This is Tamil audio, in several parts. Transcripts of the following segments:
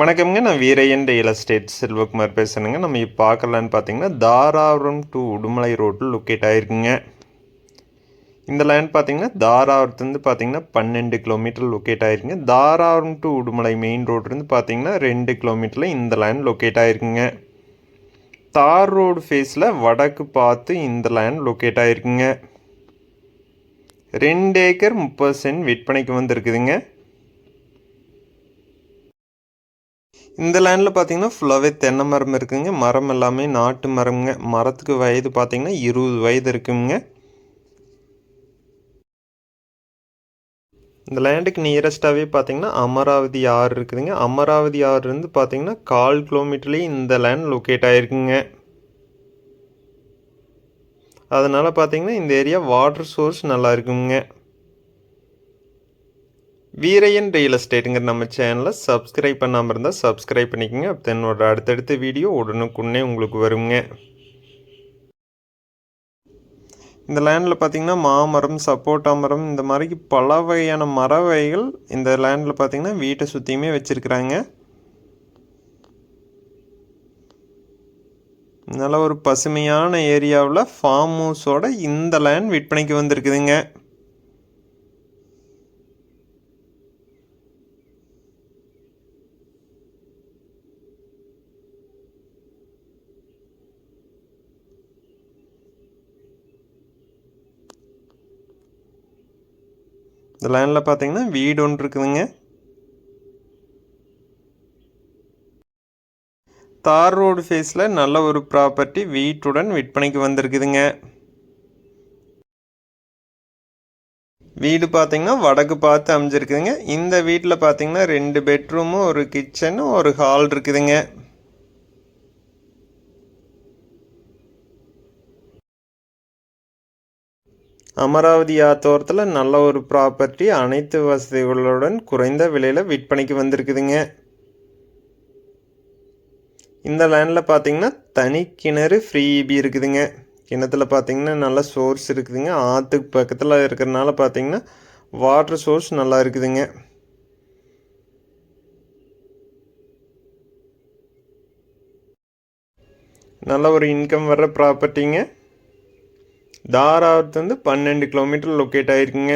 வணக்கம்ங்க. நான் வீரையன் ரியல் எஸ்டேட் செல்வகுமார் பேசுகிறேங்க நம்ம இப்போ பார்க்கலான்னு பார்த்தீங்கன்னா தாராபுரம் டு உடுமலை ரோட்டில் லொக்கேட் ஆகிருக்குங்க இந்த லேண்ட் பார்த்தீங்கன்னா தாராபுரத்துலேருந்து பார்த்தீங்கன்னா பன்னெண்டு கிலோமீட்டர் லொக்கேட் ஆகிருக்குங்க தாராபுரம் டு உடுமலை மெயின் ரோட்லேருந்து பார்த்தீங்கன்னா ரெண்டு கிலோமீட்டரில் இந்த லேண்ட் லொக்கேட் ஆகிருக்குங்க தார் ரோடு ஃபேஸில் வடக்கு பார்த்து இந்த லேண்ட் லொக்கேட் ஆகிருக்குங்க ரெண்டு ஏக்கர் முப்பது சென்ட் விற்பனைக்கு வந்திருக்குதுங்க. இந்த லேண்டில் பார்த்தீங்கன்னா ஃபுல்லாகவே தென்னை மரம் இருக்குங்க. மரம் எல்லாமே நாட்டு மரம்ங்க. மரத்துக்கு வயது பார்த்தீங்கன்னா இருபது வயது இருக்குங்க. இந்த லேண்டுக்கு நியரஸ்டாகவே பார்த்தீங்கன்னா அமராவதி ஆறு இருக்குதுங்க. அமராவதி ஆறுலேருந்து பார்த்தீங்கன்னா கால் கிலோமீட்டர்லேயே இந்த லேண்ட் லொக்கேட் ஆகிருக்குங்க அதனால் பார்த்தீங்கன்னா இந்த ஏரியா வாட்டர் சோர்ஸ் நல்லா இருக்குங்க. வீரையன் ரியல் எஸ்டேட்டுங்கிற நம்ம சேனலை சப்ஸ்கிரைப் பண்ணாமல் இருந்தால் சப்ஸ்கிரைப் பண்ணிக்கோங்க. அப்போ என்னோட அடுத்தடுத்த வீடியோ உடனுக்குன்னே உங்களுக்கு வருங்க. இந்த லேண்டில் பார்த்தீங்கன்னா மாமரம் சப்போட்டா மரம் இந்த மாதிரி பல வகையான மர வகைகள் இந்த லேண்டில் பார்த்தீங்கன்னா வீட்டை சுற்றியுமே வச்சுருக்குறாங்க. நல்ல ஒரு பசுமையான ஏரியாவில் ஃபார்ம் ஹவுஸோட இந்த லேண்ட் விற்பனைக்கு வந்திருக்குதுங்க. இந்த லேண்டில் பார்த்தீங்கன்னா வீடு ஒன்று இருக்குதுங்க. தார் ரோடு ஃபேஸில் நல்ல ஒரு ப்ராப்பர்ட்டி வீட்டுடன் விற்பனைக்கு வந்திருக்குதுங்க. வீடு பார்த்தீங்கன்னா வடக்கு பார்த்து அமைஞ்சிருக்குதுங்க. இந்த வீட்டில் பார்த்தீங்கன்னா ரெண்டு பெட்ரூமும் ஒரு கிச்சனும் ஒரு ஹால் இருக்குதுங்க. அமராவதி ஆத்தோரத்தில் நல்ல ஒரு ப்ராப்பர்ட்டி அனைத்து வசதிகளுடன் குறைந்த விலையில் விற்பனைக்கு வந்திருக்குதுங்க. இந்த லேண்டில் பார்த்தீங்கன்னா தனி கிணறு ஃப்ரீ இபி இருக்குதுங்க. கிணத்துல பார்த்தீங்கன்னா நல்ல சோர்ஸ் இருக்குதுங்க. ஆற்றுக்கு பக்கத்தில் இருக்கிறனால பார்த்தீங்கன்னா வாட்டர் சோர்ஸ் நல்லா இருக்குதுங்க. நல்ல ஒரு இன்கம் வர்ற ப்ராப்பர்ட்டிங்க தாராவத்துலேருந்து பன்னெண்டு கிலோமீட்டர் லொக்கேட் ஆகிருக்குங்க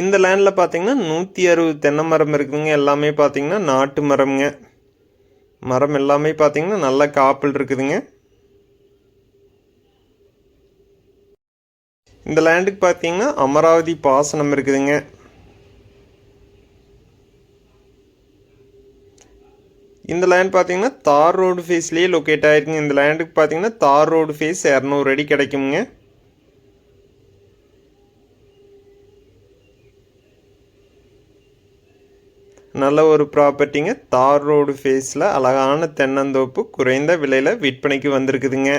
இந்த லேண்டில் பார்த்தீங்கன்னா நூற்றி அறுபது தென்னை மரம் இருக்குதுங்க எல்லாமே பார்த்தீங்கன்னா நாட்டு மரம்ங்க. மரம் எல்லாமே பார்த்தீங்கன்னா நல்ல காப்பிள் இருக்குதுங்க. இந்த லேண்டுக்கு பார்த்தீங்கன்னா அமராவதி பாசனம் இருக்குதுங்க. இந்த லேண்ட் பார்த்தீங்கன்னா தார் ரோடு ஃபேஸ்லேயே லொக்கேட் ஆகிருக்குங்க இந்த லேண்டுக்கு பார்த்தீங்கன்னா தார் ரோடு ஃபேஸ் இரநூறு அடி கிடைக்குங்க நல்ல ஒரு ப்ராப்பர்ட்டிங்க தார் ரோடு ஃபேஸில் அழகான தென்னந்தோப்பு குறைந்த விலையில் விற்பனைக்கு வந்திருக்குதுங்க.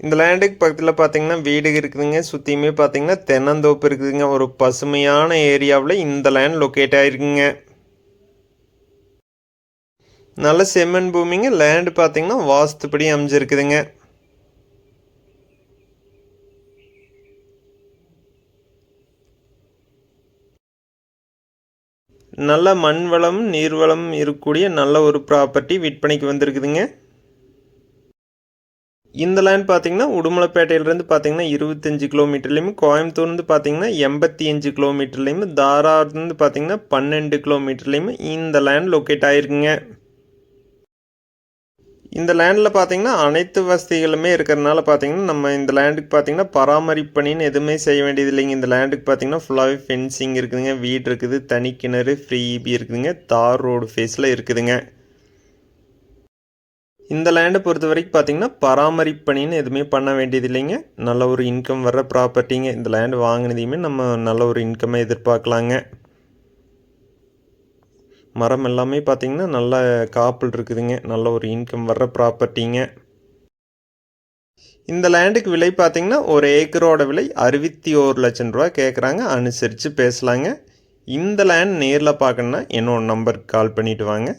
இந்த லேண்டுக்கு பக்கத்தில் பார்த்தீங்கன்னா வீடு இருக்குதுங்க. சுற்றியுமே பார்த்தீங்கன்னா தென்னந்தோப்பு இருக்குதுங்க. ஒரு பசுமையான ஏரியாவில் இந்த லேண்ட் லொக்கேட் ஆகிருக்குங்க நல்ல செம்மண் பூமிங்க. லேண்டு பார்த்தீங்கன்னா வாஸ்துப்படி அமைஞ்சிருக்குதுங்க. நல்ல மண் வளம் நீர்வளம் இருக்கக்கூடிய நல்ல ஒரு ப்ராப்பர்ட்டி விற்பனைக்கு வந்திருக்குதுங்க. இந்த லேண்ட் பார்த்தீங்கன்னா உடுமலைப்பேட்டையிலேருந்து பார்த்தீங்கன்னா இருபத்தஞ்சி கிலோமீட்டர்லேயும் கோயம்புத்தூர்லேருந்து பார்த்தீங்கன்னா எண்பத்தி அஞ்சு கிலோமீட்டர்லேயும் தாராவிலேருந்து பார்த்தீங்கன்னா பன்னெண்டு கிலோமீட்டர்லேயும் இந்த லேண்ட் லொக்கேட் ஆகிருக்குங்க இந்த லேண்டில் பார்த்தீங்கன்னா அனைத்து வசதிகளுமே இருக்கிறனால பார்த்தீங்கன்னா நம்ம இந்த லேண்டுக்கு பார்த்தீங்கன்னா பராமரிப்பு பணின்னு எதுவுமே செய்ய வேண்டியது இல்லைங்க. இந்த லேண்டுக்கு பார்த்தீங்கன்னா ஃபுல்லாகவே ஃபென்சிங் இருக்குதுங்க. வீடு இருக்குது தனி கிணறு ஃப்ரீ இபி இருக்குதுங்க. தார் ரோடு ஃபேஸில் இருக்குதுங்க. இந்த லேண்டை பொறுத்த வரைக்கும் பார்த்தீங்கன்னா பராமரிப்பு பணின்னு எதுவுமே பண்ண வேண்டியது இல்லைங்க. நல்ல ஒரு இன்கம் வர்ற ப்ராப்பர்ட்டிங்க இந்த லேண்டு வாங்கினதையுமே நம்ம நல்ல ஒரு இன்கம்மை எதிர்பார்க்கலாங்க. மரம் எல்லாமே பார்த்தீங்கன்னா நல்ல காப்பிள் இருக்குதுங்க. நல்ல ஒரு இன்கம் வர்ற ப்ராப்பர்ட்டிங்க இந்த லேண்டுக்கு விலை பார்த்தீங்கன்னா ஒரு ஏக்கரோட விலை அறுபத்தி ஒரு லட்சம் ரூபா கேட்குறாங்க அனுசரித்து பேசலாங்க. இந்த லேண்ட் நேரில் பார்க்கணுன்னா என்னோட நம்பருக்கு கால் பண்ணிவிட்டு வாங்க.